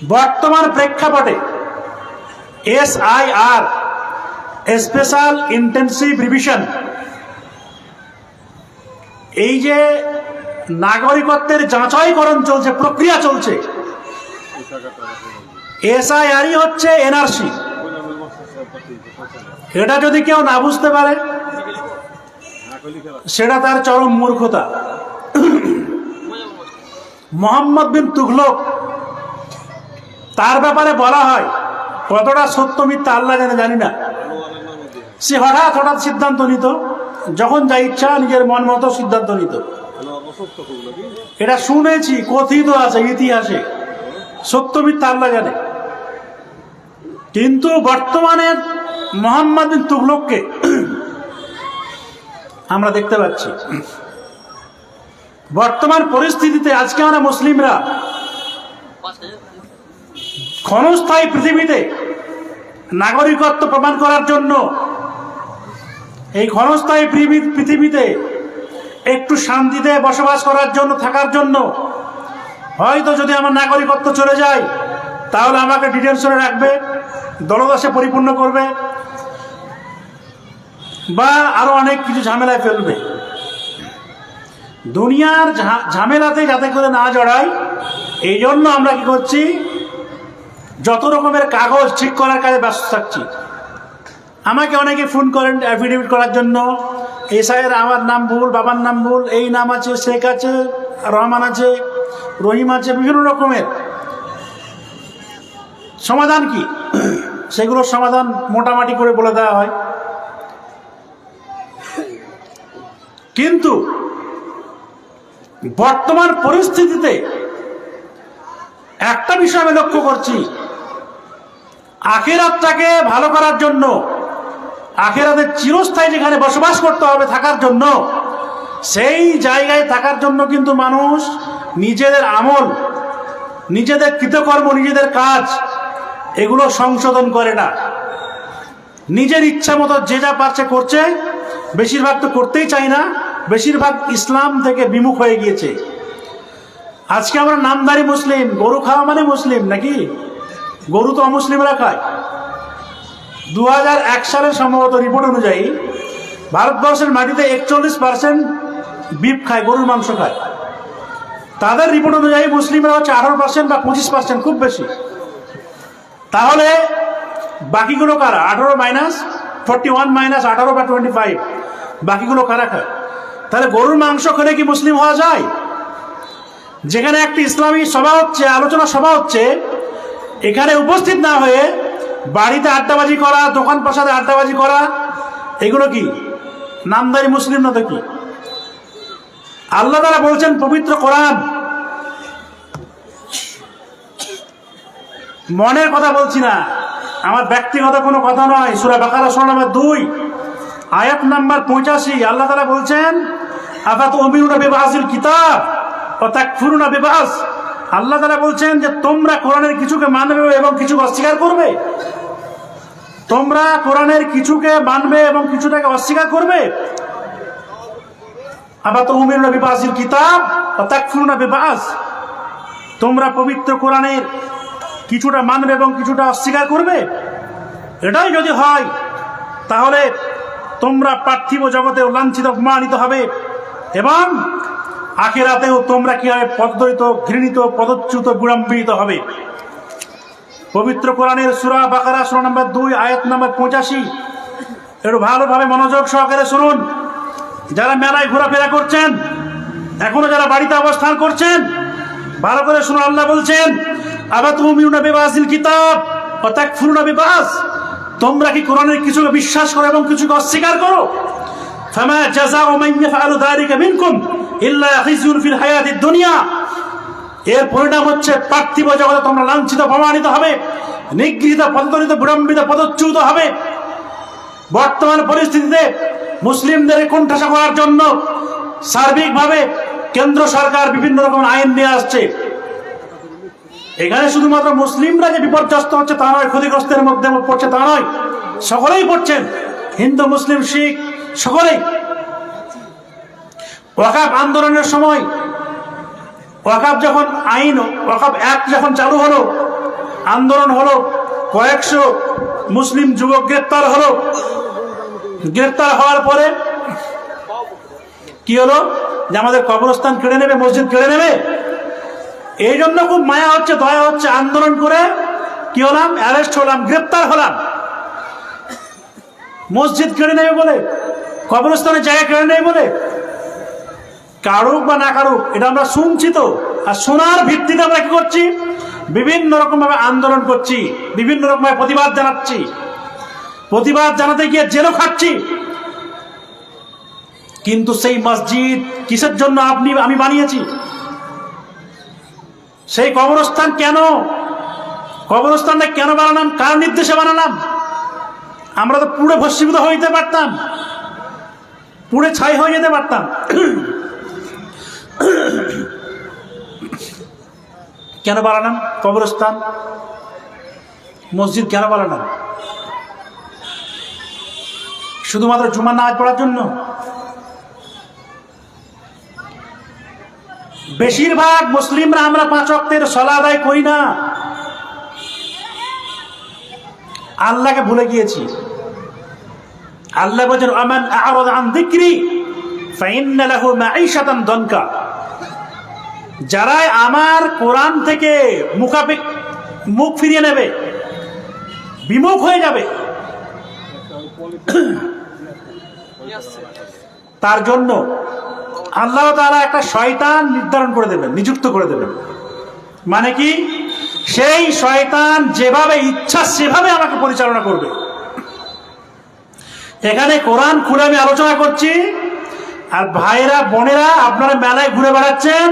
বর্তমান প্রেক্ষাপটে S I R special intensive revision, এই যে নাগরিকত্বের যাচাইকরণ চলছে, প্রক্রিয়া চলছে, এসআইআরই হচ্ছে এনআরসি। এটা যদি কেউ না বুঝতে পারে, সেটা তার চরম মূর্খতা। মোহাম্মদ বিন তুঘলক তার ব্যাপারে বলা হয়, কতটা সত্য মিথ্যা আল্লাহ জানে, জানি না। সে হঠাৎ হঠাৎ সিদ্ধান্ত নিত, যখন যা ইচ্ছা নিজের মন মতো সিদ্ধান্ত নিত। এটা শুনেছি, কথিত আছে, ইতিহাসে। সত্য মিথ্যা আল্লাহ জানে। কিন্তু বর্তমানে মোহাম্মদ বিন তুগলককে আমরা দেখতে পাচ্ছি। বর্তমান পরিস্থিতিতে আজকে আমরা মুসলিমরা ক্ষণস্থায়ী পৃথিবীতে নাগরিকত্ব প্রমাণ করার জন্য এই ক্ষণস্থায়ী পৃথিবীতে একটু শান্তিতে বসবাস করার জন্য, থাকার জন্য, হয়তো যদি আমার নাগরিকত্ব চলে যায়, তাহলে আমাকে ডিটেনশনে রাখবে, দলদাসে পরিপূর্ণ করবে, বা আরও অনেক কিছু ঝামেলায় ফেলবে। দুনিয়ার ঝামেলাতে যাতে করে না জড়াই, এই জন্য আমরা কি করছি যত রকমের কাগজ ঠিক করার কাজে ব্যস্ত থাকছি। আমাকে অনেকে ফোন করেন অ্যাফিডেভিট করার জন্য এসআইয়ের আমার নাম ভুল, বাবার নাম ভুল, এই নাম আছে, শেখ আছে, রহমান আছে, রহিম আছে, বিভিন্ন রকমের। সমাধান কি? সেগুলোর সমাধান মোটামাটি করে বলে দেওয়া হয়। কিন্তু বর্তমান পরিস্থিতিতে একটা বিষয় আমি লক্ষ্য করছি। আখেরাতটাকে ভালো করার জন্য আখেরাতের চিরস্থায়ী যেখানে বসবাস করতে হবে থাকার জন্য, সেই জায়গায় থাকার জন্য কিন্তু মানুষ নিজেদের আমল, নিজেদের কৃতকর্ম, নিজেদের কাজ, এগুলো সংশোধন করে না। নিজের ইচ্ছা মতো যে যা পারছে করছে, বেশিরভাগ তো করতেই চাই না, বেশিরভাগ ইসলাম থেকে বিমুখ হয়ে গিয়েছে। আজকে আমরা নামদারি মুসলিম, গরু খাওয়া মানে মুসলিম নাকি? গরু তো অমুসলিমরা খায়। দু সালের সম্ভবত রিপোর্ট অনুযায়ী ভারতবর্ষের মাটিতে একচল্লিশ পার্সেন্ট বিপ খায়, গরুর মাংস খায়। তাদের রিপোর্ট অনুযায়ী মুসলিমরা হচ্ছে আঠারো পার্সেন্ট বা পঁচিশ পার্সেন্ট খুব বেশি। তাহলে বাকিগুলো কারা? আঠারো মাইনাস ফর্টি ওয়ান মাইনাস আঠারো বা টোয়েন্টি ফাইভ বাকিগুলো কারা খায়? তাহলে গরুর মাংস খেলে কি মুসলিম হওয়া যায়? যেখানে একটি ইসলামী সভা হচ্ছে, আলোচনা সভা হচ্ছে এখানে উপস্থিত না হয়ে বাড়িতে আড্ডাবাজি করা, দোকান প্রসাদে আড্ডাবাজি করা, এগুলো কি? নামদারি মুসলিম না তো কি? আল্লাহ তারা বলছেন, পবিত্র কোরআন। মনের কথা বলছি না। আমার ব্যক্তিগত কোনো কথা নয়। সুরা বাকারা সোনা নাম্বার দুই। আয়াত নাম্বার পঁচাশি। আল্লাহ তালা বলছেন আপাত অমিনুনা বিবাহাসিল কিতাব তাক ফুরুনা বিবাস আল্লাহ তালা বলছেন যে তোমরা কোরআনের কিছুকে মানবে এবং কিছু অস্বীকার করবে? তোমরা কোরআনের কিছুকে মানবে এবং কিছুটাকে অস্বীকার করবে? আবার তো উমির বিবাসির কিতাব ও তাক বিবাস তোমরা পবিত্র কোরআনের কিছুটা মানবে এবং কিছুটা অস্বীকার করবে? এটাই যদি হয়, তাহলে তোমরা পার্থিব জগতে লাঞ্ছিত, অপমানিত হবে এবং আখেরাতেও তোমরা কি হবে পদ্মরিত ঘৃণিত পদচ্যুত বিড়ম্বিত হবে? পবিত্র কোরআনের সুরা বাকারা, সুরা নম্বর দুই, আয়াত নম্বর পঁচাশি। একটু ভালোভাবে মনোযোগ সহকারে শুনুন। যারা মেলায় ঘোরাফেরা করছেন, এখনও যারা বাড়িতে অবস্থান করছেন, ভালো করে শুনুন, আল্লাহ বলছেন আবার তুমি বেবাসিল কিতাব অর্থাৎ ফুরুনা বেবাস তোমরা কি কোরআনের কিছুকে বিশ্বাস করো এবং কিছুকে অস্বীকার করো? ফামা জাযাউ মান ইয়াফআলু যালিকা মিনকুম। ইল্লা খিজুন ফিল হায়াতিদ দুনিয়া। এর পরিণাম হচ্ছে পার্থিব জগতে তোমরা লাঞ্ছিত, প্রমাণিত হবে, নিগৃহীত পদতরিত বিড়ম্বিত, পদচ্যুত হবে। বর্তমান পরিস্থিতিতে মুসলিমদের কোণঠাসা করার জন্য সার্বিকভাবে কেন্দ্র সরকার বিভিন্ন রকম আইন নিয়ে আসছে। এখানে শুধুমাত্র মুসলিমরা যে বিপর্যস্ত হচ্ছে তা নয়, ক্ষতিগ্রস্তের মধ্যে পড়ছে তা নয়। সকলেই পড়ছেন। হিন্দু, মুসলিম, শিখ, সকলেই। ওয়াকাব আন্দোলনের সময় ওয়াকাব যখন আইন, ওয়াকাব অ্যাক্ট যখন চালু হলো, আন্দোলন হলো, কয়েকশো মুসলিম যুবক গ্রেপ্তার হলো। গ্রেপ্তার হওয়ার পরে কি হলো? যে আমাদের কবরস্থান কেড়ে নেবে, মসজিদ কেড়ে নেবে। এই জন্য খুব মায়া হচ্ছে, দয়া হচ্ছে আন্দোলন করে কি হলাম? অ্যারেস্ট হলাম, গ্রেপ্তার হলাম। মসজিদ কেড়ে নেবে বলে, কবরস্থানের জায়গা কেড়ে নেবে বলে কারুক বা না কারুক এটা আমরা শুনছি তো। আর শোনার ভিত্তিতে আমরা কি করছি? বিভিন্ন রকম ভাবে আন্দোলন করছি, বিভিন্ন রকম ভাবে প্রতিবাদ জানাচ্ছি। প্রতিবাদ জানাতে গিয়ে জেলও খাচ্ছি কিন্তু সেই মসজিদ কিসের জন্য আপনি, আমি বানিয়েছি? সেই কবরস্থান কেন? কবরস্থানটা কেন বানালাম? কার নির্দেশে বানালাম? আমরা তো পুরো ভস্মীভূত যেতে পারতাম। পুড়ে ছাই হয়ে যেতে পারতাম। কেন বানালাম কবরস্থান? মসজিদ কেন বানালাম শুধুমাত্র জুমার নামাজ পড়ার জন্য? বেশিরভাগ মুসলিমরা আমরা পাঁচ অক্টের সলা আদায় করি না। আল্লাহকে ভুলে গিয়েছি। আল্লাহ বলছেন, আমান আরদ আন যিকরি ফাইন্না লাহু মাঈশাতান দনকা। যারা আমার কোরআন থেকে মুখাপে মুখ ফিরিয়ে নেবে, বিমুখ হয়ে যাবে, তার জন্য আল্লাহ তারা একটা শয়তান নির্ধারণ করে দেবেন, নিযুক্ত করে দেবেন। মানে কি? সেই শয়তান যেভাবে ইচ্ছা সেভাবে আমাকে পরিচালনা করবে। এখানে কোরআন খুলে আমি আলোচনা করছি, আর ভাইরা বোনেরা আপনারা মেলায় ঘুরে বেড়াচ্ছেন